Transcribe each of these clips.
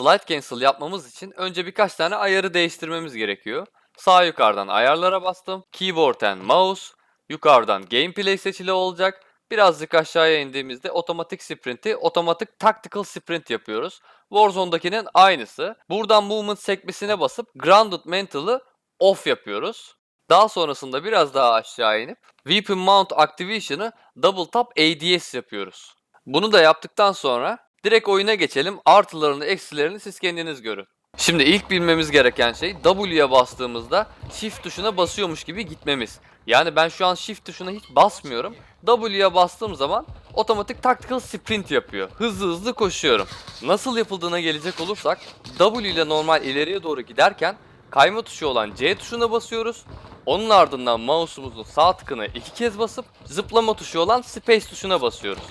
slide cancel yapmamız için önce birkaç tane ayarı değiştirmemiz gerekiyor. Sağ yukarıdan ayarlara bastım. Keyboard and mouse. Yukarıdan gameplay seçili olacak. Birazcık aşağıya indiğimizde otomatik sprint'i otomatik tactical sprint yapıyoruz. Warzone'dakinin aynısı. Buradan movement sekmesine basıp grounded mental'ı off yapıyoruz. Daha sonrasında biraz daha aşağı inip Weapon Mount Activation'ı double tap ADS yapıyoruz. Bunu da yaptıktan sonra direkt oyuna geçelim. Artılarını eksilerini siz kendiniz görün. Şimdi ilk bilmemiz gereken şey W'ye bastığımızda Shift tuşuna basıyormuş gibi gitmemiz. Yani ben şu an Shift tuşuna hiç basmıyorum. W'ye bastığım zaman otomatik tactical sprint yapıyor. Hızlı hızlı koşuyorum. Nasıl yapıldığına gelecek olursak W ile normal ileriye doğru giderken kayma tuşu olan C tuşuna basıyoruz. Onun ardından mouse'umuzun sağ tıkını iki kez basıp zıplama tuşu olan space tuşuna basıyoruz.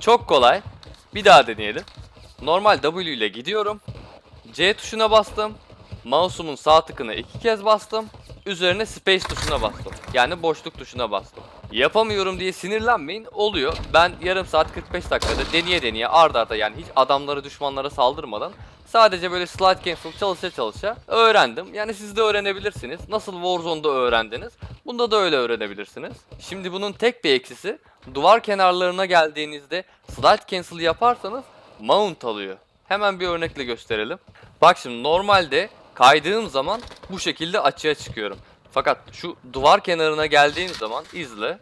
Çok kolay. Bir daha deneyelim. Normal W ile gidiyorum. C tuşuna bastım. Mouse'umun sağ tıkını iki kez bastım. Üzerine space tuşuna bastım. Yani boşluk tuşuna bastım. Yapamıyorum diye sinirlenmeyin. Oluyor. Ben yarım saat 45 dakikada deneye deneye arda arda yani hiç adamlara düşmanlara saldırmadan sadece böyle slide cancel çalışa çalışa öğrendim. Yani siz de öğrenebilirsiniz. Nasıl Warzone'da öğrendiniz. Bunda da öyle öğrenebilirsiniz. Şimdi bunun tek bir eksisi duvar kenarlarına geldiğinizde slide cancel yaparsanız mount alıyor. Hemen bir örnekle gösterelim. Bak şimdi normalde kaydığım zaman bu şekilde açığa çıkıyorum. Fakat şu duvar kenarına geldiğim zaman izle.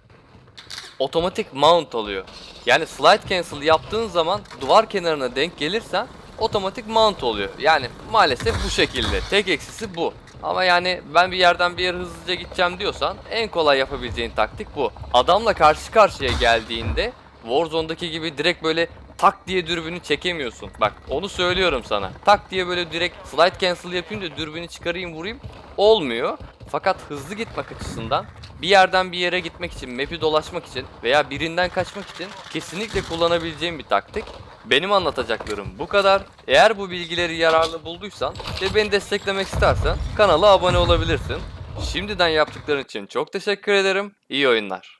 Otomatik mount alıyor. Yani slide cancel yaptığın zaman duvar kenarına denk gelirsen otomatik mount oluyor. Yani maalesef bu şekilde. Tek eksisi bu. Ama yani ben bir yerden bir yere hızlıca gideceğim diyorsan en kolay yapabileceğin taktik bu. Adamla karşı karşıya geldiğinde Warzone'daki gibi direkt böyle tak diye dürbünü çekemiyorsun. Bak onu söylüyorum sana. Tak diye böyle direkt slide cancel yapayım da dürbünü çıkarayım vurayım olmuyor. Fakat hızlı gitmek açısından bir yerden bir yere gitmek için, map'i dolaşmak için veya birinden kaçmak için kesinlikle kullanabileceğim bir taktik. Benim anlatacaklarım bu kadar. Eğer bu bilgileri yararlı bulduysan ve beni desteklemek istersen kanala abone olabilirsin. Şimdiden yaptıkların için çok teşekkür ederim. İyi oyunlar.